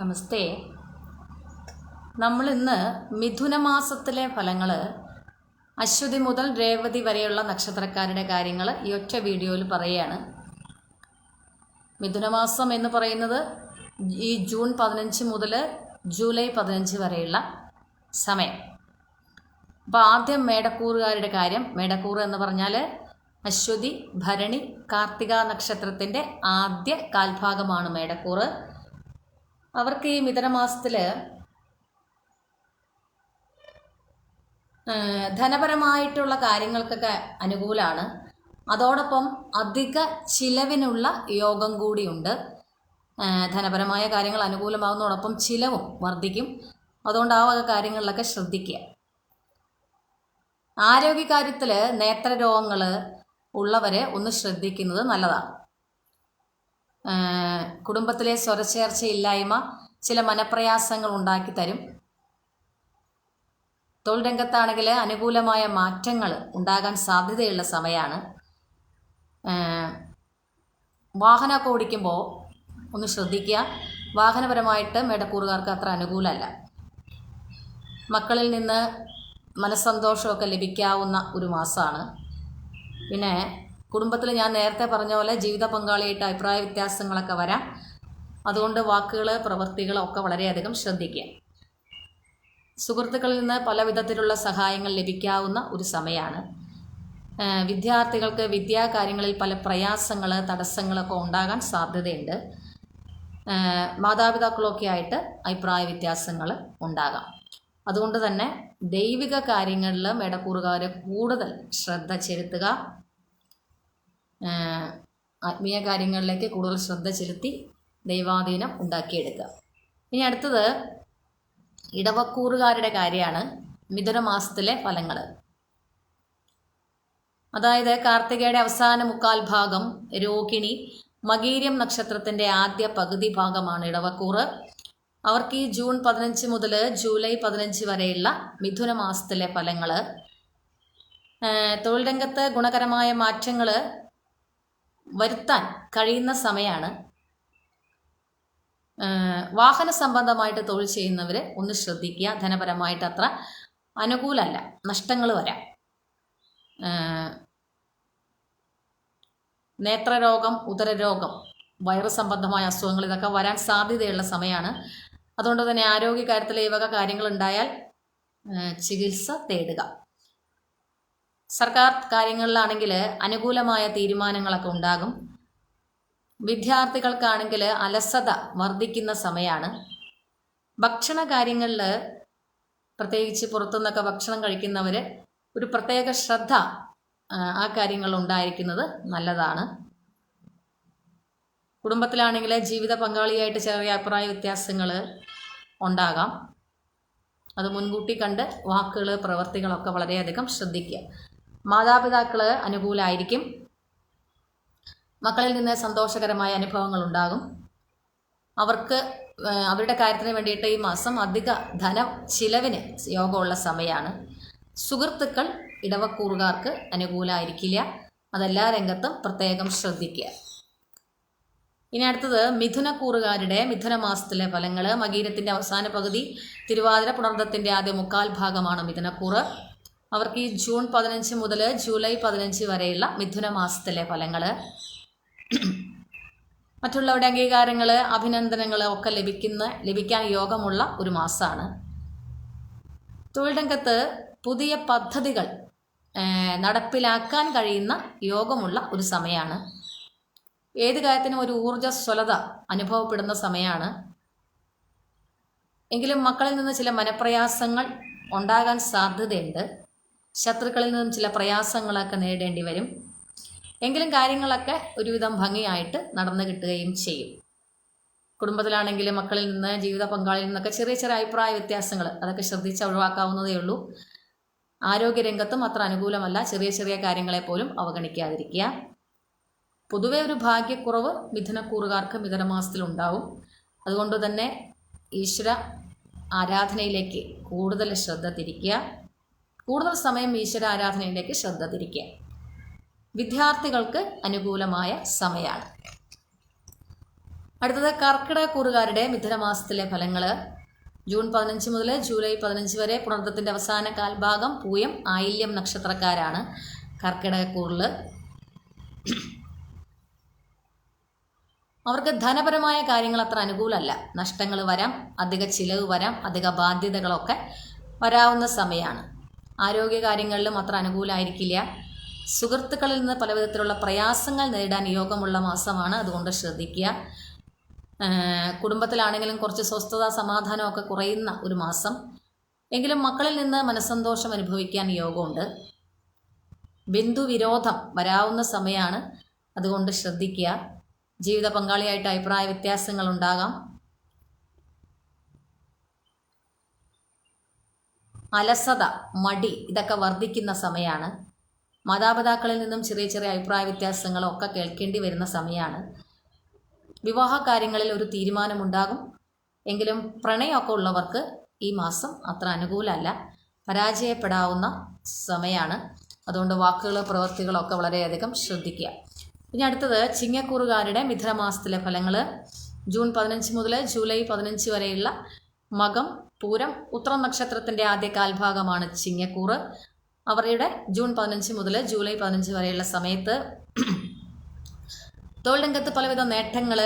നമസ്തേ. നമ്മൾ ഇന്ന് ഫലങ്ങൾ അശ്വതി മുതൽ രേവതി വരെയുള്ള നക്ഷത്രക്കാരുടെ കാര്യങ്ങൾ ഈ ഒറ്റ വീഡിയോയിൽ പറയുകയാണ്. മിഥുനമാസം എന്ന് പറയുന്നത് ഈ ജൂൺ പതിനഞ്ച് മുതൽ ജൂലൈ പതിനഞ്ച് വരെയുള്ള സമയം. അപ്പോൾ ആദ്യം മേടക്കൂറുകാരുടെ കാര്യം മേടക്കൂർ എന്ന് പറഞ്ഞാൽ അശ്വതി ഭരണി കാർത്തിക നക്ഷത്രത്തിന്റെ ആദ്യ കാൽഭാഗമാണ് മേടക്കൂറ്. അവർക്ക് ഈ മിഥുനമാസത്തിൽ ധനപരമായിട്ടുള്ള കാര്യങ്ങൾക്കൊക്കെ അനുകൂലമാണ് അതോടൊപ്പം അധിക ചിലവിനുള്ള യോഗം കൂടിയുണ്ട്. ധനപരമായ കാര്യങ്ങൾ അനുകൂലമാകുന്നതോടൊപ്പം ചിലവും വർദ്ധിക്കും. അതുകൊണ്ട് ആ വക കാര്യങ്ങളിലൊക്കെ ശ്രദ്ധിക്കുക. ആരോഗ്യകാര്യത്തിൽ നേത്രരോഗങ്ങൾ ഉള്ളവരെ ഒന്ന് ശ്രദ്ധിക്കുന്നത് നല്ലതാണ്. കുടുംബത്തിലെ സ്വരച്ചേർച്ചയില്ലായ്മ ചില മനപ്രയാസങ്ങൾ ഉണ്ടാക്കി തരും. തൊഴിൽ രംഗത്താണെങ്കിൽ അനുകൂലമായ മാറ്റങ്ങൾ ഉണ്ടാകാൻ സാധ്യതയുള്ള സമയമാണ് വാഹനമൊക്കെ ഓടിക്കുമ്പോൾ ഒന്ന് ശ്രദ്ധിക്കുക. വാഹനപരമായിട്ട് മേടക്കൂറുകാർക്ക് അത്ര അനുകൂലമല്ല. മക്കളിൽ നിന്ന് മനസ്സന്തോഷമൊക്കെ ലഭിക്കാവുന്ന ഒരു മാസമാണ്. പിന്നെ കുടുംബത്തിൽ ഞാൻ നേരത്തെ പറഞ്ഞ പോലെ ജീവിത പങ്കാളിയായിട്ട് അഭിപ്രായ വ്യത്യാസങ്ങളൊക്കെ വരാം. അതുകൊണ്ട് വാക്കുകൾ പ്രവൃത്തികൾ ഒക്കെ വളരെയധികം ശ്രദ്ധിക്കുക. സുഹൃത്തുക്കളിൽ നിന്ന് പല വിധത്തിലുള്ള സഹായങ്ങൾ ലഭിക്കാവുന്ന ഒരു സമയമാണ് വിദ്യാർത്ഥികൾക്ക് വിദ്യാകാര്യങ്ങളിൽ പല പ്രയാസങ്ങൾ തടസ്സങ്ങളൊക്കെ ഉണ്ടാകാൻ സാധ്യതയുണ്ട്. മാതാപിതാക്കളൊക്കെ ആയിട്ട് അഭിപ്രായ വ്യത്യാസങ്ങൾ ഉണ്ടാകാം. അതുകൊണ്ട് തന്നെ ദൈവിക കാര്യങ്ങളിൽ മേടക്കൂറുകാർ കൂടുതൽ ശ്രദ്ധ ചെലുത്തുക ആത്മീയ കാര്യങ്ങളിലേക്ക് കൂടുതൽ ശ്രദ്ധ ചെലുത്തി ദൈവാധീനം ഉണ്ടാക്കിയെടുക്കുക. ഇനി അടുത്തത് ഇടവക്കൂറുകാരുടെ കാര്യമാണ് മിഥുന മാസത്തിലെ ഫലങ്ങൾ. അതായത് കാർത്തികയുടെ അവസാന മുക്കാൽ ഭാഗം രോഹിണി മകീര്യം നക്ഷത്രത്തിന്റെ ആദ്യ പകുതി ഭാഗമാണ് ഇടവക്കൂറ്. അവർക്ക് ഈ ജൂൺ പതിനഞ്ച് മുതൽ ജൂലൈ പതിനഞ്ച് വരെയുള്ള മിഥുന മാസത്തിലെ ഫലങ്ങൾ തൊഴിൽ രംഗത്ത് ഗുണകരമായ മാറ്റങ്ങൾ വരുത്താൻ കഴിയുന്ന സമയമാണ് വാഹന സംബന്ധമായിട്ട് തൊഴിൽ ചെയ്യുന്നവർ ഒന്ന് ശ്രദ്ധിക്കുക. ധനപരമായിട്ട് അത്ര അനുകൂലമല്ല നഷ്ടങ്ങൾ വരാം നേത്രരോഗം ഉദരരോഗം വയറ് സംബന്ധമായ അസുഖങ്ങൾ ഇതൊക്കെ വരാൻ സാധ്യതയുള്ള സമയമാണ് അതുകൊണ്ട് തന്നെ ആരോഗ്യകാര്യത്തിൽ ഈ വക ചികിത്സ തേടുക. സർക്കാർ കാര്യങ്ങളിലാണെങ്കിൽ അനുകൂലമായ തീരുമാനങ്ങളൊക്കെ ഉണ്ടാകും. വിദ്യാർത്ഥികൾക്കാണെങ്കിൽ അലസത വർദ്ധിക്കുന്ന സമയമാണ് ഭക്ഷണ കാര്യങ്ങളിൽ പ്രത്യേകിച്ച് പുറത്തുനിന്നൊക്കെ ഭക്ഷണം കഴിക്കുന്നവർ ഒരു പ്രത്യേക ശ്രദ്ധ ആ, കാര്യങ്ങൾ ഉണ്ടായിരിക്കുന്നത് നല്ലതാണ്. കുടുംബത്തിലാണെങ്കിൽ ജീവിത പങ്കാളിയായിട്ട് ചെറിയ അഭിപ്രായ വ്യത്യാസങ്ങൾ ഉണ്ടാകാം. അത് മുൻകൂട്ടി കണ്ട് വാക്കുകൾ പ്രവർത്തികളൊക്കെ വളരെയധികം ശ്രദ്ധിക്കുക. മാതാപിതാക്കൾ അനുകൂലമായിരിക്കും മക്കളിൽ നിന്ന് സന്തോഷകരമായ അനുഭവങ്ങൾ ഉണ്ടാകും. അവർക്ക് അവരുടെ കാര്യത്തിന് വേണ്ടിയിട്ട് ഈ മാസം അധിക ധന ചിലവിന് യോഗമുള്ള സമയമാണ് സുഹൃത്തുക്കൾ ഇടവക്കൂറുകാർക്ക് അനുകൂലമായിരിക്കില്ല അതെല്ലാ രംഗത്തും പ്രത്യേകം ശ്രദ്ധിക്കുക. ഇനി അടുത്തത് മിഥുനക്കൂറുകാരുടെ മിഥുന മാസത്തിലെ ഫലങ്ങൾ മകീരത്തിന്റെ അവസാന പകുതി തിരുവാതിര പുണർദത്തിന്റെ ആദ്യ മുക്കാൽ ഭാഗമാണ് മിഥുനക്കൂറ്. അവർക്ക് ഈ ജൂൺ പതിനഞ്ച് മുതൽ ജൂലൈ പതിനഞ്ച് വരെയുള്ള മിഥുന മാസത്തിലെ ഫലങ്ങൾ മറ്റുള്ളവരുടെ അംഗീകാരങ്ങൾ അഭിനന്ദനങ്ങൾ ഒക്കെ ലഭിക്കുന്ന ലഭിക്കാൻ യോഗമുള്ള ഒരു മാസമാണ് തൊഴിൽ രംഗത്ത് പുതിയ പദ്ധതികൾ നടപ്പിലാക്കാൻ കഴിയുന്ന യോഗമുള്ള ഒരു സമയമാണ് ഏത് കാര്യത്തിനും ഒരു ഊർജസ്വലത അനുഭവപ്പെടുന്ന സമയമാണ് എങ്കിലും മക്കളിൽ നിന്ന് ചില മനപ്രയാസങ്ങൾ ഉണ്ടാകാൻ സാധ്യതയുണ്ട്. ശത്രുക്കളിൽ നിന്നും ചില പ്രയാസങ്ങളൊക്കെ നേരിടേണ്ടി വരും. എങ്കിലും കാര്യങ്ങളൊക്കെ ഒരുവിധം ഭംഗിയായിട്ട് നടന്നു കിട്ടുകയും ചെയ്യും. കുടുംബത്തിലാണെങ്കിൽ മക്കളിൽ നിന്ന് ജീവിത പങ്കാളിയിൽ നിന്നൊക്കെ ചെറിയ ചെറിയ അഭിപ്രായ വ്യത്യാസങ്ങൾ അതൊക്കെ ശ്രദ്ധിച്ച് ഒഴിവാക്കാവുന്നതേ ഉള്ളൂ. ആരോഗ്യരംഗത്തും അത്ര അനുകൂലമല്ല. ചെറിയ ചെറിയ കാര്യങ്ങളെ പോലും അവഗണിക്കാതിരിക്കുക. പൊതുവെ ഒരു ഭാഗ്യക്കുറവ് മിഥുനക്കൂറുകാർക്ക് മിഥുനമാസത്തിലുണ്ടാവും അതുകൊണ്ട് തന്നെ ഈശ്വര ആരാധനയിലേക്ക് കൂടുതൽ ശ്രദ്ധ തിരിക്കുക. കൂടുതൽ സമയം ഈശ്വര ആരാധനയിലേക്ക് ശ്രദ്ധ തിരിക്കുക. വിദ്യാർത്ഥികൾക്ക് അനുകൂലമായ സമയമാണ് അടുത്തത് കർക്കിടക കൂറുകാരുടെ മിഥുനമാസത്തിലെ ഫലങ്ങൾ ജൂൺ പതിനഞ്ച് മുതൽ ജൂലൈ പതിനഞ്ച് വരെ പുണർത്തത്തിന്റെ അവസാന കാൽഭാഗം പൂയം ആയില്യം നക്ഷത്രക്കാരാണ് കർക്കിടകക്കൂറിൽ അവർക്ക് ധനപരമായ കാര്യങ്ങൾ അത്ര അനുകൂലമല്ല. നഷ്ടങ്ങൾ വരാം അധിക ചിലവ് വരാം അധിക ബാധ്യതകളൊക്കെ വരാവുന്ന സമയമാണ് ആരോഗ്യകാര്യങ്ങളിലും അത്ര അനുകൂലമായിരിക്കില്ല സുഹൃത്തുക്കളിൽ നിന്ന് പലവിധത്തിലുള്ള പ്രയാസങ്ങൾ നേരിടാൻ യോഗമുള്ള മാസമാണ്. അതുകൊണ്ട് ശ്രദ്ധിക്കുക. കുടുംബത്തിലാണെങ്കിലും കുറച്ച് സ്വസ്ഥത സമാധാനമൊക്കെ കുറയുന്ന ഒരു മാസം. എങ്കിലും മക്കളിൽ നിന്ന് മനസ്സന്തോഷം അനുഭവിക്കാൻ യോഗമുണ്ട്. ബിന്ദു വിരോധം വരാവുന്ന സമയമാണ് അതുകൊണ്ട് ശ്രദ്ധിക്കുക. ജീവിത പങ്കാളിയായിട്ട് അഭിപ്രായ വ്യത്യാസങ്ങൾ ഉണ്ടാകാം. അലസത മടി ഇതൊക്കെ വർദ്ധിക്കുന്ന സമയമാണ് മാതാപിതാക്കളിൽ നിന്നും ചെറിയ ചെറിയ അഭിപ്രായ വ്യത്യാസങ്ങളൊക്കെ കേൾക്കേണ്ടി വരുന്ന സമയമാണ് വിവാഹ കാര്യങ്ങളിൽ ഒരു തീരുമാനമുണ്ടാകും. എങ്കിലും പ്രണയമൊക്കെ ഉള്ളവർക്ക് ഈ മാസം അത്ര അനുകൂലമല്ല. പരാജയപ്പെടാവുന്ന സമയമാണ് അതുകൊണ്ട് വാക്കുകൾ പ്രവൃത്തികളൊക്കെ വളരെയധികം ശ്രദ്ധിക്കുക. ഇനി അടുത്തത് ചിങ്ങക്കൂറുകാരുടെ മിഥുനമാസത്തിലെ ഫലങ്ങൾ ജൂൺ പതിനഞ്ച് മുതൽ ജൂലൈ പതിനഞ്ച് വരെയുള്ള മകം പൂരം ഉത്ര നക്ഷത്രത്തിന്റെ ആദ്യ കാൽഭാഗമാണ് ചിങ്ങക്കൂറ്. അവരുടെ ജൂൺ പതിനഞ്ച് മുതൽ ജൂലൈ പതിനഞ്ച് വരെയുള്ള സമയത്ത് തൊഴിൽ രംഗത്ത് പലവിധ നേട്ടങ്ങൾ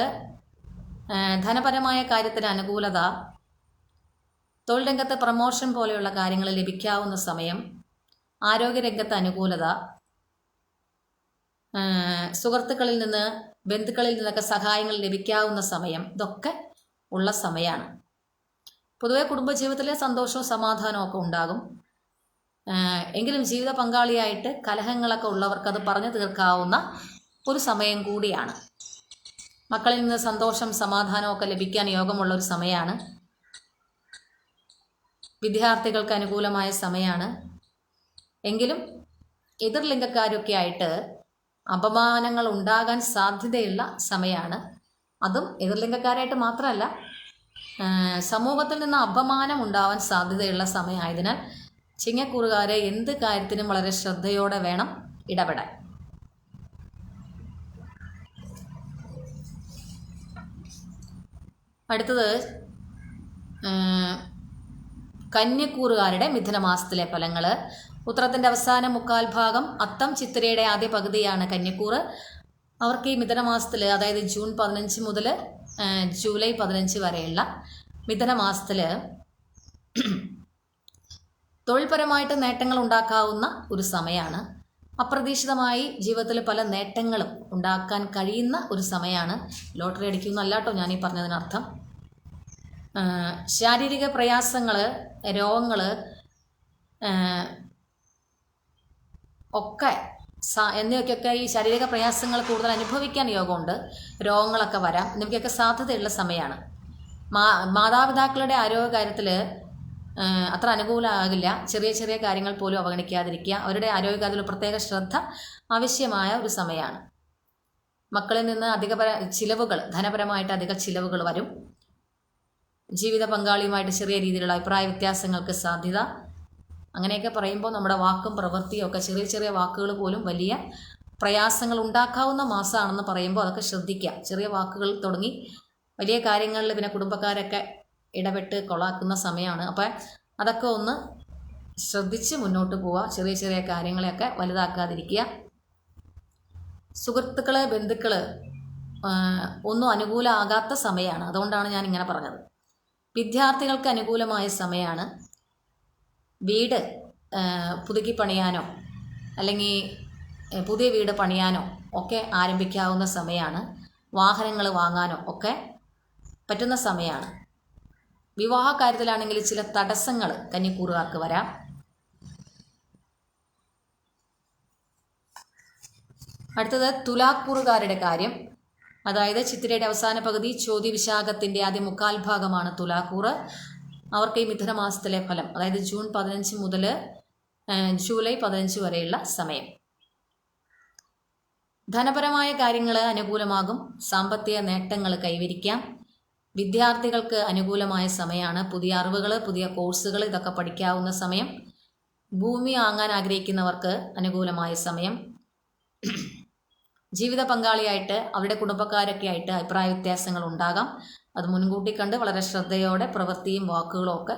ധനപരമായ കാര്യത്തിന് അനുകൂലത തൊഴിൽ രംഗത്ത് പ്രമോഷൻ പോലെയുള്ള കാര്യങ്ങൾ ലഭിക്കാവുന്ന സമയം ആരോഗ്യരംഗത്ത് അനുകൂലത സുഹൃത്തുക്കളിൽ നിന്ന് ബന്ധുക്കളിൽ നിന്നൊക്കെ സഹായങ്ങൾ ലഭിക്കാവുന്ന സമയം ഇതൊക്കെ ഉള്ള സമയമാണ് പൊതുവെ കുടുംബജീവിതത്തിലെ സന്തോഷവും സമാധാനവും ഒക്കെ ഉണ്ടാകും. എങ്കിലും ജീവിത പങ്കാളിയായിട്ട് കലഹങ്ങളൊക്കെ ഉള്ളവർക്ക് അത് പറഞ്ഞു തീർക്കാവുന്ന ഒരു സമയം കൂടിയാണ്. മക്കളിൽ നിന്ന് സന്തോഷം സമാധാനവും ഒക്കെ ലഭിക്കാൻ യോഗമുള്ള ഒരു സമയമാണ് വിദ്യാർത്ഥികൾക്ക് അനുകൂലമായ സമയമാണ് എങ്കിലും എതിർലിംഗക്കാരൊക്കെ ആയിട്ട് അപമാനങ്ങൾ ഉണ്ടാകാൻ സാധ്യതയുള്ള സമയമാണ് അതും എതിർലിംഗക്കാരായിട്ട് മാത്രമല്ല സമൂഹത്തിൽ നിന്ന് അപമാനം ഉണ്ടാവാൻ സാധ്യതയുള്ള സമയമായതിനാൽ ചിങ്ങക്കൂറുകാരെ എന്ത് കാര്യത്തിനും വളരെ ശ്രദ്ധയോടെ വേണം ഇടപെടാൻ. അടുത്തത് കന്യക്കൂറുകാരുടെ മിഥുനമാസത്തിലെ ഫലങ്ങൾ ഉത്രത്തിന്റെ അവസാന മുക്കാൽ ഭാഗം അത്തം ചിത്തിരയുടെ ആദ്യ പകുതിയാണ് കന്യക്കൂറ്. അവർക്ക് ഈ മിഥുനമാസത്തിൽ അതായത് ജൂൺ പതിനഞ്ച് മുതൽ ജൂലൈ പതിനഞ്ച് വരെയുള്ള മിഥുനമാസത്തിൽ തൊഴിൽപരമായിട്ട് നേട്ടങ്ങൾ ഉണ്ടാക്കാവുന്ന ഒരു സമയമാണ് അപ്രതീക്ഷിതമായി ജീവിതത്തിൽ പല നേട്ടങ്ങളും ഉണ്ടാക്കാൻ കഴിയുന്ന ഒരു സമയമാണ് ലോട്ടറി അടിക്കുന്നല്ല കേട്ടോ ഈ പറഞ്ഞതിനർത്ഥം. ശാരീരിക പ്രയാസങ്ങൾ രോഗങ്ങൾ ഒക്കെ സ എന്നിവയ്ക്കൊക്കെ ഈ ശാരീരിക പ്രയാസങ്ങൾ കൂടുതൽ അനുഭവിക്കാൻ യോഗമുണ്ട്. രോഗങ്ങളൊക്കെ വരാം. എന്നിവയ്ക്കൊക്കെ സാധ്യതയുള്ള സമയമാണ് മാ മാതാപിതാക്കളുടെ ആരോഗ്യ കാര്യത്തിൽ അത്ര അനുകൂലമാകില്ല ചെറിയ ചെറിയ കാര്യങ്ങൾ പോലും അവഗണിക്കാതിരിക്കുക. അവരുടെ ആരോഗ്യകാര്യത്തിൽ പ്രത്യേക ശ്രദ്ധ ആവശ്യമായ ഒരു സമയമാണ് മക്കളിൽ നിന്ന് അധിക ചിലവുകൾ ധനപരമായിട്ട് അധിക ചിലവുകൾ വരും. ജീവിത പങ്കാളിയുമായിട്ട് ചെറിയ രീതിയിലുള്ള അഭിപ്രായ വ്യത്യാസങ്ങൾക്ക് സാധ്യത അങ്ങനെയൊക്കെ പറയുമ്പോൾ നമ്മുടെ വാക്കും പ്രവൃത്തിയും ഒക്കെ ചെറിയ ചെറിയ വാക്കുകൾ പോലും വലിയ പ്രയാസങ്ങൾ ഉണ്ടാക്കാവുന്ന മാസമാണെന്ന് പറയുമ്പോൾ അതൊക്കെ ശ്രദ്ധിക്കുക. ചെറിയ വാക്കുകൾ തുടങ്ങി വലിയ കാര്യങ്ങളിൽ പിന്നെ കുടുംബക്കാരൊക്കെ ഇടപെട്ട് കൊളാക്കുന്ന സമയമാണ്. അപ്പം അതൊക്കെ ഒന്ന് ശ്രദ്ധിച്ച് മുന്നോട്ട് പോവുക. ചെറിയ ചെറിയ കാര്യങ്ങളെയൊക്കെ വലുതാക്കാതിരിക്കുക. സുഹൃത്തുക്കൾ ബന്ധുക്കൾ ഒന്നും അനുകൂലമാകാത്ത സമയമാണ്. അതുകൊണ്ടാണ് ഞാൻ ഇങ്ങനെ പറഞ്ഞത്. വിദ്യാർത്ഥികൾക്ക് അനുകൂലമായ സമയമാണ്. വീട് പുതുക്കി പണിയാനോ അല്ലെങ്കിൽ പുതിയ വീട് പണിയാനോ ഒക്കെ ആരംഭിക്കാവുന്ന സമയമാണ് വാഹനങ്ങൾ വാങ്ങാനോ ഒക്കെ പറ്റുന്ന സമയമാണ് വിവാഹ കാര്യത്തിലാണെങ്കിൽ ചില തടസ്സങ്ങൾ കന്നിക്കൂറുകാർക്ക് വരാം. അടുത്തത് തുലാക്കൂറുകാരുടെ കാര്യം. അതായത് ചിത്രയുടെ അവസാന പകുതി ചോദ്യവിശാഖത്തിന്റെ ആദ്യ മുക്കാൽ ഭാഗമാണ് തുലാക്കൂറ്. അവർക്ക് ഈ മിഥുന മാസത്തിലെ ഫലം അതായത് ജൂൺ പതിനഞ്ച് മുതൽ ജൂലൈ പതിനഞ്ച് വരെയുള്ള സമയം. ധനപരമായ കാര്യങ്ങൾ അനുകൂലമാകും സാമ്പത്തിക നേട്ടങ്ങൾ കൈവരിക്കാം. വിദ്യാർത്ഥികൾക്ക് അനുകൂലമായ സമയമാണ് പുതിയ അറിവുകൾ പുതിയ കോഴ്സുകൾ ഇതൊക്കെ പഠിക്കാവുന്ന സമയം. ഭൂമി വാങ്ങാൻ ആഗ്രഹിക്കുന്നവർക്ക് അനുകൂലമായ സമയം. ജീവിത പങ്കാളിയായിട്ട് അവരുടെ കുടുംബക്കാരൊക്കെ ആയിട്ട് അഭിപ്രായ വ്യത്യാസങ്ങൾ ഉണ്ടാകാം. അത് മുൻകൂട്ടി കണ്ട് വളരെ ശ്രദ്ധയോടെ പ്രവൃത്തിയും വാക്കുകളും ഒക്കെ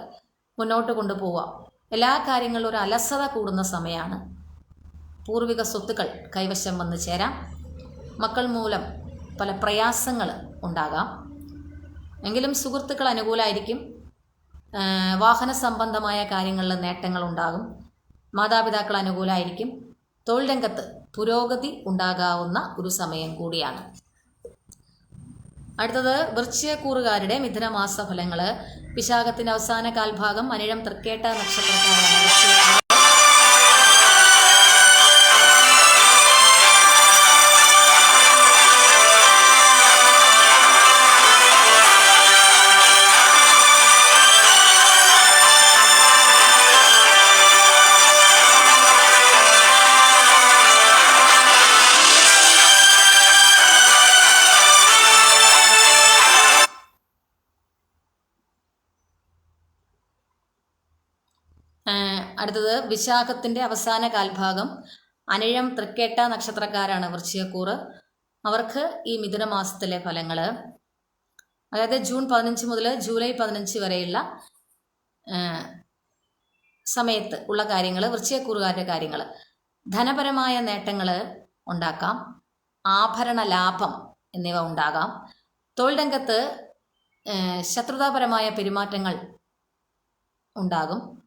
മുന്നോട്ട് കൊണ്ടുപോവാം. എല്ലാ കാര്യങ്ങളിലും ഒരു അലസത കൂടുന്ന സമയമാണ് പൂർവിക സ്വത്തുക്കൾ കൈവശം വന്ന് ചേരാം. മക്കൾ മൂലം പല പ്രയാസങ്ങൾ ഉണ്ടാകാം. എങ്കിലും സുഹൃത്തുക്കൾ അനുകൂലമായിരിക്കും വാഹന സംബന്ധമായ കാര്യങ്ങളിൽ നേട്ടങ്ങൾ ഉണ്ടാകും. മാതാപിതാക്കൾ അനുകൂലമായിരിക്കും തൊഴിൽ രംഗത്ത് പുരോഗതി ഉണ്ടാകാവുന്ന ഒരു സമയം കൂടിയാണ്. അടുത്തത് വൃശ്ചികക്കൂറുകാരുടെ മിഥുനമാസ ഫലങ്ങൾ വിശാഖത്തിന്റെ അവസാന കാൽഭാഗം മനിഴം തൃക്കേട്ട നക്ഷത്രക്കാരാണ്. അടുത്തത് വിശാഖത്തിന്റെ അവസാന കാൽഭാഗം. അനിഴം തൃക്കേട്ട നക്ഷത്രക്കാരാണ് വൃശ്ചികക്കൂറ്. അവർക്ക് ഈ മിഥുന മാസത്തിലെ ഫലങ്ങൾ അതായത് ജൂൺ പതിനഞ്ച് മുതൽ ജൂലൈ പതിനഞ്ച് വരെയുള്ള സമയത്ത് ഉള്ള കാര്യങ്ങൾ വൃശ്ചികക്കൂറുകാരുടെ കാര്യങ്ങൾ ധനപരമായ നേട്ടങ്ങൾ ഉണ്ടാക്കാം. ആഭരണ ലാഭം എന്നിവ ഉണ്ടാകാം. തൊഴിൽ രംഗത്ത് ശത്രുതാപരമായ പെരുമാറ്റങ്ങൾ ഉണ്ടാകും.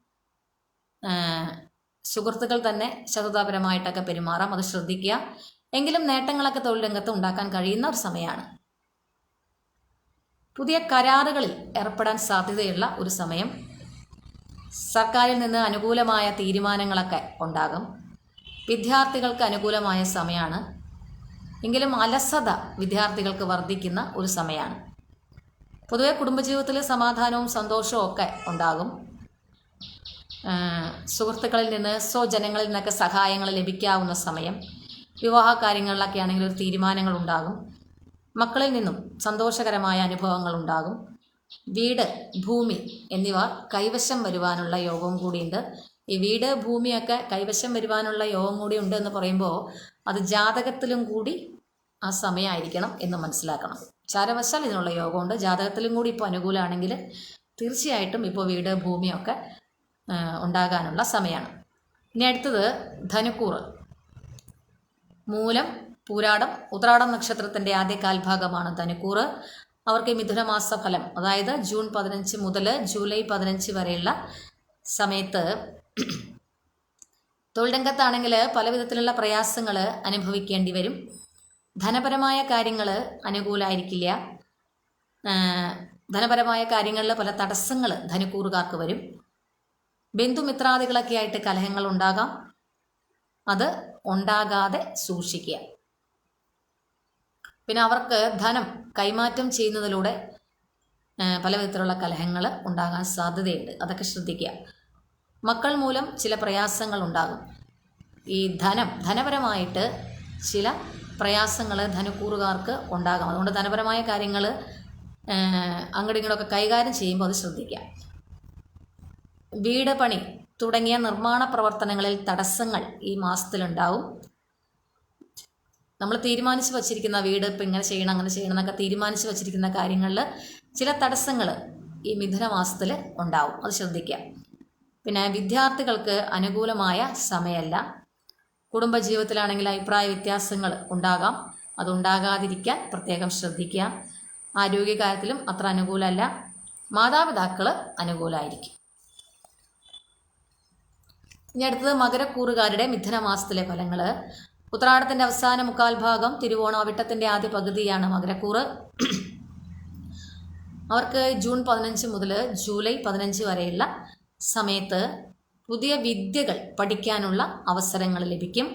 സുഹൃത്തുക്കൾ തന്നെ ശത്രുതാപരമായിട്ടൊക്കെ പെരുമാറാം അത് ശ്രദ്ധിക്കുക. എങ്കിലും നേട്ടങ്ങളൊക്കെ തൊഴിൽ രംഗത്ത് ഉണ്ടാക്കാൻ കഴിയുന്ന ഒരു സമയമാണ്. പുതിയ കരാറുകളിൽ ഏർപ്പെടാൻ സാധ്യതയുള്ള ഒരു സമയം. സർക്കാരിൽ നിന്ന് അനുകൂലമായ തീരുമാനങ്ങളൊക്കെ ഉണ്ടാകും. വിദ്യാർത്ഥികൾക്ക് അനുകൂലമായ സമയമാണ്. എങ്കിലും അലസത വിദ്യാർത്ഥികൾക്ക് വർദ്ധിക്കുന്ന ഒരു സമയമാണ്. പൊതുവെ കുടുംബജീവിതത്തിൽ സമാധാനവും സന്തോഷവും ഒക്കെ ഉണ്ടാകും. സുഹൃത്തുക്കളിൽ നിന്ന് സ്വജനങ്ങളിൽ നിന്നൊക്കെ സഹായങ്ങൾ ലഭിക്കാവുന്ന സമയം. വിവാഹ കാര്യങ്ങളിലൊക്കെ ആണെങ്കിൽ ഒരു തീരുമാനങ്ങൾ ഉണ്ടാകും. മക്കളിൽ നിന്നും സന്തോഷകരമായ അനുഭവങ്ങൾ ഉണ്ടാകും. വീട് ഭൂമി എന്നിവ കൈവശം വരുവാനുള്ള യോഗവും കൂടിയുണ്ട്. ഈ വീട് ഭൂമിയൊക്കെ കൈവശം വരുവാനുള്ള യോഗം കൂടി ഉണ്ട് എന്ന് പറയുമ്പോൾ അത് ജാതകത്തിലും കൂടി ആ സമയമായിരിക്കണം എന്ന് മനസ്സിലാക്കണം. ചാരവശാൽ ഇതിനുള്ള യോഗമുണ്ട്. ജാതകത്തിലും കൂടി ഇപ്പോൾ അനുകൂലമാണെങ്കിൽ തീർച്ചയായിട്ടും ഇപ്പോൾ വീട് ഭൂമിയൊക്കെ ഉണ്ടാകാനുള്ള സമയമാണ്. ഇനി അടുത്തത് ധനുക്കൂറ്. മൂലം പൂരാടം ഉത്രാടം നക്ഷത്രത്തിന്റെ ആദ്യ കാൽഭാഗമാണ് ധനുക്കൂറ്. അവർക്ക് മിഥുനമാസ ഫലം അതായത് ജൂൺ പതിനഞ്ച് മുതൽ ജൂലൈ പതിനഞ്ച് വരെയുള്ള സമയത്ത് തൊഴിൽ രംഗത്താണെങ്കിൽ പല വിധത്തിലുള്ള പ്രയാസങ്ങൾ അനുഭവിക്കേണ്ടി വരും. ധനപരമായ കാര്യങ്ങൾ അനുകൂലമായിരിക്കില്ല ധനപരമായ കാര്യങ്ങളിൽ പല തടസ്സങ്ങൾ ധനുക്കൂറുകാർക്ക് വരും. ബന്ധുമിത്രാദികളൊക്കെ ആയിട്ട് കലഹങ്ങൾ ഉണ്ടാകാം. അത് ഉണ്ടാകാതെ സൂക്ഷിക്കുക. പിന്നെ അവർക്ക് ധനം കൈമാറ്റം ചെയ്യുന്നതിലൂടെ പല വിധത്തിലുള്ള കലഹങ്ങൾ ഉണ്ടാകാൻ സാധ്യതയുണ്ട്. അതൊക്കെ ശ്രദ്ധിക്കുക. മക്കൾ മൂലം ചില പ്രയാസങ്ങൾ ഉണ്ടാകും. ഈ ധനം ധനപരമായിട്ട് ചില പ്രയാസങ്ങൾ ധനക്കൂറുകാർക്ക് ഉണ്ടാകാം. അതുകൊണ്ട് ധനപരമായ കാര്യങ്ങൾ അങ്ങോട്ടും കൈകാര്യം ചെയ്യുമ്പോൾ അത് ശ്രദ്ധിക്കുക. വീട് പണി തുടങ്ങിയ നിർമ്മാണ പ്രവർത്തനങ്ങളിൽ തടസ്സങ്ങൾ ഈ മാസത്തിലുണ്ടാവും. നമ്മൾ തീരുമാനിച്ചു വച്ചിരിക്കുന്ന വീട് ഇപ്പം ഇങ്ങനെ ചെയ്യണം അങ്ങനെ ചെയ്യണം എന്നൊക്കെ തീരുമാനിച്ചു വച്ചിരിക്കുന്ന കാര്യങ്ങളിൽ ചില തടസ്സങ്ങൾ ഈ മിഥുന മാസത്തിൽ ഉണ്ടാവും. അത് ശ്രദ്ധിക്കുക. പിന്നെ വിദ്യാർത്ഥികൾക്ക് അനുകൂലമായ സമയമല്ല. കുടുംബജീവിതത്തിലാണെങ്കിൽ അഭിപ്രായ വ്യത്യാസങ്ങൾ ഉണ്ടാകാം. അതുണ്ടാകാതിരിക്കാൻ പ്രത്യേകം ശ്രദ്ധിക്കുക. ആരോഗ്യകാര്യത്തിലും അത്ര അനുകൂലമല്ല. മാതാപിതാക്കൾ അനുകൂലമായിരിക്കും. ഇനി അടുത്തത് മകരക്കൂറുകാരുടെ മിഥുനമാസത്തിലെ ഫലങ്ങൾ ഉത്രാടത്തിന്റെ അവസാന മുക്കാൽ ഭാഗം തിരുവോണാവിട്ടത്തിന്റെ ആദ്യ പകുതിയാണ് മകരക്കൂറ്. അവർക്ക് ജൂൺ പതിനഞ്ച് മുതൽ ജൂലൈ പതിനഞ്ച് വരെയുള്ള സമയത്ത് പുതിയ വിദ്യകൾ പഠിക്കാനുള്ള അവസരങ്ങൾ ലഭിക്കും.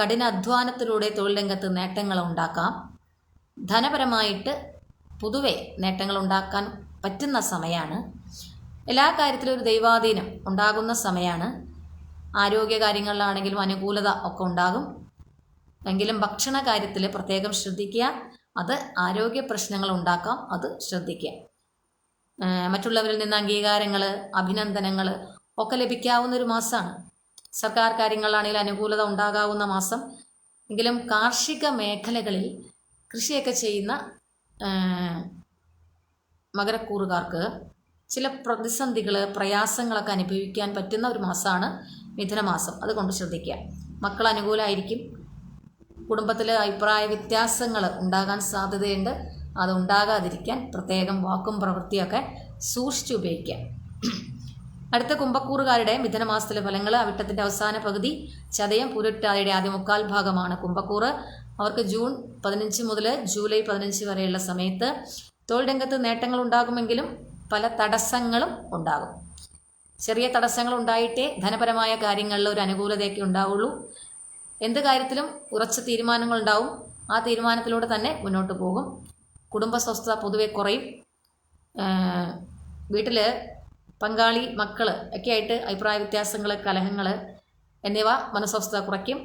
കഠിന അധ്വാനത്തിലൂടെ തൊഴിൽ നേട്ടങ്ങൾ ഉണ്ടാക്കാം. ധനപരമായിട്ട് പൊതുവെ നേട്ടങ്ങൾ ഉണ്ടാക്കാൻ പറ്റുന്ന സമയമാണ് എല്ലാ കാര്യത്തിലും ഒരു ദൈവാധീനം ഉണ്ടാകുന്ന സമയമാണ് ആരോഗ്യ കാര്യങ്ങളിലാണെങ്കിലും അനുകൂലത ഒക്കെ ഉണ്ടാകും. എങ്കിലും ഭക്ഷണ കാര്യത്തിൽ പ്രത്യേകം ശ്രദ്ധിക്കുക. അത് ആരോഗ്യ പ്രശ്നങ്ങൾ ഉണ്ടാക്കാം. അത് ശ്രദ്ധിക്കുക. മറ്റുള്ളവരിൽ നിന്ന് അംഗീകാരങ്ങൾ അഭിനന്ദനങ്ങൾ ഒക്കെ ലഭിക്കാവുന്ന ഒരു മാസമാണ് സർക്കാർ കാര്യങ്ങളിലാണെങ്കിൽ അനുകൂലത ഉണ്ടാകാവുന്ന മാസം. എങ്കിലും കാർഷിക മേഖലകളിൽ കൃഷിയൊക്കെ ചെയ്യുന്ന മകരക്കൂറുകാർക്ക് ചില പ്രതിസന്ധികൾ പ്രയാസങ്ങളൊക്കെ അനുഭവിക്കാൻ പറ്റുന്ന ഒരു മാസമാണ് മിഥുനമാസം. അതുകൊണ്ട് ശ്രദ്ധിക്കുക. മക്കൾ അനുകൂലമായിരിക്കും കുടുംബത്തിൽ അഭിപ്രായ വ്യത്യാസങ്ങൾ ഉണ്ടാകാൻ സാധ്യതയുണ്ട്. അത് ഉണ്ടാകാതിരിക്കാൻ പ്രത്യേകം വാക്കും പ്രവൃത്തിയൊക്കെ സൂക്ഷിച്ചു ഉപയോഗിക്കുക. അടുത്ത കുംഭക്കൂറുകാരുടെ മിഥുനമാസത്തിലെ ഫലങ്ങൾ അവിട്ടത്തിന്റെ അവസാന പകുതി ചതയം പുരുട്ടാതിയുടെ ആദ്യ മുക്കാൽ ഭാഗമാണ് കുംഭക്കൂറ്. അവർക്ക് ജൂൺ പതിനഞ്ച് മുതൽ ജൂലൈ പതിനഞ്ച് വരെയുള്ള സമയത്ത് തൊഴിൽ രംഗത്ത് നേട്ടങ്ങൾ ഉണ്ടാകുമെങ്കിലും പല തടസ്സങ്ങളും ഉണ്ടാകും. ചെറിയ തടസ്സങ്ങൾ ഉണ്ടായിട്ടേ ധനപരമായ കാര്യങ്ങളിൽ ഒരു അനുകൂലതയൊക്കെ ഉണ്ടാവുള്ളൂ. എന്ത് കാര്യത്തിലും ഉറച്ച തീരുമാനങ്ങൾ ഉണ്ടാവും ആ തീരുമാനത്തിലൂടെ തന്നെ മുന്നോട്ട് പോകും. കുടുംബ സ്വസ്ഥത പൊതുവെ കുറയും. വീട്ടിൽ പങ്കാളി മക്കൾ ഒക്കെ ആയിട്ട് അഭിപ്രായ വ്യത്യാസങ്ങൾ കലഹങ്ങൾ എന്നിവ മനസ്വസ്ഥത കുറയ്ക്കും.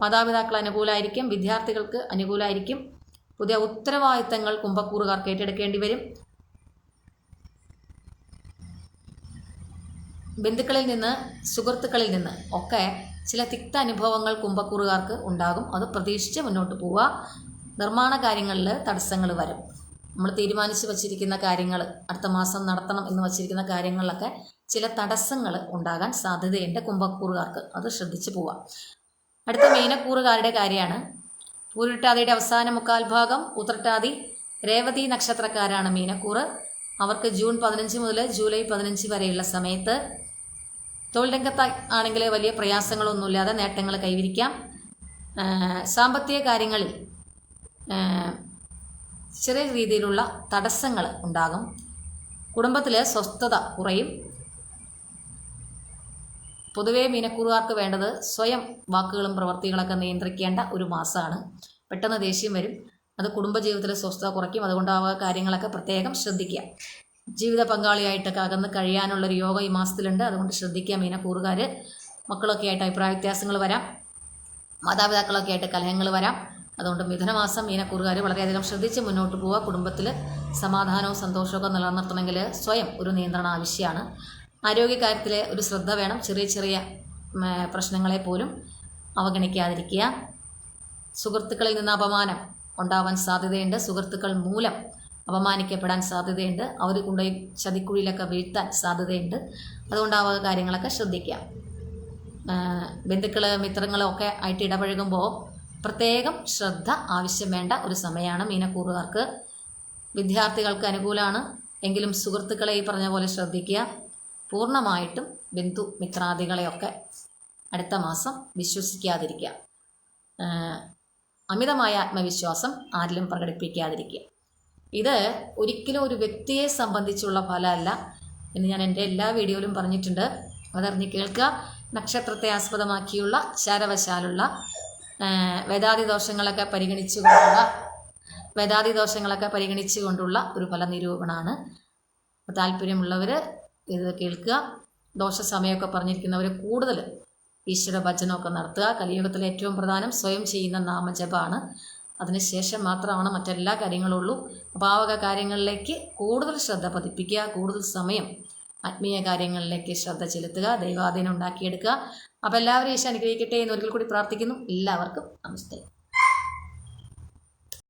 മാതാപിതാക്കൾ അനുകൂലമായിരിക്കും വിദ്യാർത്ഥികൾക്ക് അനുകൂലമായിരിക്കും പുതിയ ഉത്തരവാദിത്തങ്ങൾ കുംഭക്കൂറുകാർക്ക് ഏറ്റെടുക്കേണ്ടി വരും. ബന്ധുക്കളിൽ നിന്ന് സുഹൃത്തുക്കളിൽ നിന്ന് ഒക്കെ ചില തിക്ത അനുഭവങ്ങൾ കുംഭക്കൂറുകാർക്ക് ഉണ്ടാകും. അത് പ്രതീക്ഷിച്ച് മുന്നോട്ട് പോവുക. നിർമ്മാണ കാര്യങ്ങളിൽ തടസ്സങ്ങൾ വരും. നമ്മൾ തീരുമാനിച്ച് വച്ചിരിക്കുന്ന കാര്യങ്ങൾ അടുത്ത മാസം നടത്തണം എന്ന് വച്ചിരിക്കുന്ന കാര്യങ്ങളിലൊക്കെ ചില തടസ്സങ്ങൾ ഉണ്ടാകാൻ സാധ്യതയുണ്ട് കുംഭക്കൂറുകാർക്ക്. അത് ശ്രദ്ധിച്ചു പോവാം അടുത്ത മീനക്കൂറുകാരുടെ കാര്യമാണ്. പൂരിട്ടാതിയുടെ അവസാന മുക്കാൽ ഭാഗം ഉത്രട്ടാതി രേവതി നക്ഷത്രക്കാരാണ് മീനക്കൂറ്. അവർക്ക് ജൂൺ പതിനഞ്ച് മുതൽ ജൂലൈ പതിനഞ്ച് വരെയുള്ള സമയത്ത് തൊഴിൽ രംഗത്ത് ആണെങ്കിൽ വലിയ പ്രയാസങ്ങളൊന്നുമില്ലാതെ നേട്ടങ്ങൾ കൈവരിക്കാം. സാമ്പത്തിക കാര്യങ്ങളിൽ ചെറിയ രീതിയിലുള്ള തടസ്സങ്ങൾ ഉണ്ടാകും. കുടുംബത്തിലെ സ്വസ്ഥത കുറയും. പൊതുവേ മീനക്കൂറുകാർക്ക് വേണ്ടത് സ്വയം വാക്കുകളും പ്രവൃത്തികളൊക്കെ നിയന്ത്രിക്കേണ്ട ഒരു മാസമാണ് പെട്ടെന്ന് ദേഷ്യം വരും. അത് കുടുംബജീവിതത്തിലെ സ്വസ്ഥത കുറയ്ക്കും. അതുകൊണ്ട് ആ കാര്യങ്ങളൊക്കെ പ്രത്യേകം ശ്രദ്ധിക്കുക. ജീവിത പങ്കാളിയായിട്ടൊക്കെ അകന്ന് കഴിയാനുള്ളൊരു യോഗ ഈ മാസത്തിലുണ്ട്. അതുകൊണ്ട് ശ്രദ്ധിക്കുക മീനക്കൂറുകാർ മക്കളൊക്കെ ആയിട്ട് അഭിപ്രായ വ്യത്യാസങ്ങൾ വരാം. മാതാപിതാക്കളൊക്കെ ആയിട്ട് കലഹങ്ങൾ വരാം. അതുകൊണ്ട് മിഥുനമാസം മീനക്കൂറുകാർ വളരെയധികം ശ്രദ്ധിച്ച് മുന്നോട്ട് പോവുക. കുടുംബത്തിൽ സമാധാനവും സന്തോഷമൊക്കെ നിലനിർത്തണമെങ്കിൽ സ്വയം ഒരു നിയന്ത്രണം ആവശ്യമാണ്. ആരോഗ്യകാര്യത്തിൽ ഒരു ശ്രദ്ധ വേണം. ചെറിയ ചെറിയ പ്രശ്നങ്ങളെ പോലും അവഗണിക്കാതിരിക്കുക. സുഹൃത്തുക്കളിൽ നിന്ന് അപമാനം ഉണ്ടാവാൻ സാധ്യതയുണ്ട്. സുഹൃത്തുക്കൾ മൂലം അപമാനിക്കപ്പെടാൻ സാധ്യതയുണ്ട്. അവർ കൊണ്ടുപോയി ചതിക്കുഴിയിലൊക്കെ വീഴ്ത്താൻ സാധ്യതയുണ്ട്. അതുകൊണ്ട് ആ വക കാര്യങ്ങളൊക്കെ ശ്രദ്ധിക്കാം ബന്ധുക്കൾ മിത്രങ്ങളൊക്കെ ആയിട്ട് ഇടപഴകുമ്പോൾ പ്രത്യേകം ശ്രദ്ധ ആവശ്യം വേണ്ട ഒരു സമയമാണ് മീനക്കൂറുകാർക്ക്. വിദ്യാർത്ഥികൾക്ക് അനുകൂലമാണ്. എങ്കിലും സുഹൃത്തുക്കളെ ഈ പറഞ്ഞ പോലെ ശ്രദ്ധിക്കുക. പൂർണമായിട്ടും ബന്ധു മിത്രാദികളെയൊക്കെ അടുത്ത മാസം വിശ്വസിക്കാതിരിക്കുക. അമിതമായ ആത്മവിശ്വാസം ആരിലും പ്രകടിപ്പിക്കാതിരിക്കുക. ഇത് ഒരിക്കലും ഒരു വ്യക്തിയെ സംബന്ധിച്ചുള്ള ഫലമല്ല എന്ന് ഞാൻ എന്റെ എല്ലാ വീഡിയോയിലും പറഞ്ഞിട്ടുണ്ട്. അതറിഞ്ഞ് കേൾക്കുക. നക്ഷത്രത്തെ ആസ്പദമാക്കിയുള്ള ശാരവശാലുള്ള വേദാതി ദോഷങ്ങളൊക്കെ പരിഗണിച്ചുകൊണ്ടുള്ള വേദാതി ദോഷങ്ങളൊക്കെ പരിഗണിച്ചുകൊണ്ടുള്ള ഒരു ഫല നിരൂപണമാണ് താല്പര്യമുള്ളവർ ഇത് കേൾക്കുക. ദോഷ സമയമൊക്കെ പറഞ്ഞിരിക്കുന്നവർ കൂടുതൽ ഈശ്വര ഭജനമൊക്കെ നടത്തുക. കലിയുഗത്തിലെ ഏറ്റവും പ്രധാനം സ്വയം ചെയ്യുന്ന നാമജപമാണ്. അതിനുശേഷം മാത്രമാണ് മറ്റെല്ലാ കാര്യങ്ങളുള്ളൂ. അപ്പോൾ ആ വക കാര്യങ്ങളിലേക്ക് കൂടുതൽ ശ്രദ്ധ പതിപ്പിക്കുക കൂടുതൽ സമയം ആത്മീയ കാര്യങ്ങളിലേക്ക് ശ്രദ്ധ ചെലുത്തുക ദൈവാധീനം ഉണ്ടാക്കിയെടുക്കുക. അപ്പോൾ എല്ലാവരും ഈശോ അനുഗ്രഹിക്കട്ടെ എന്ന് ഒരിക്കൽ കൂടി പ്രാർത്ഥിക്കുന്നു. എല്ലാവർക്കും നമസ്തേ.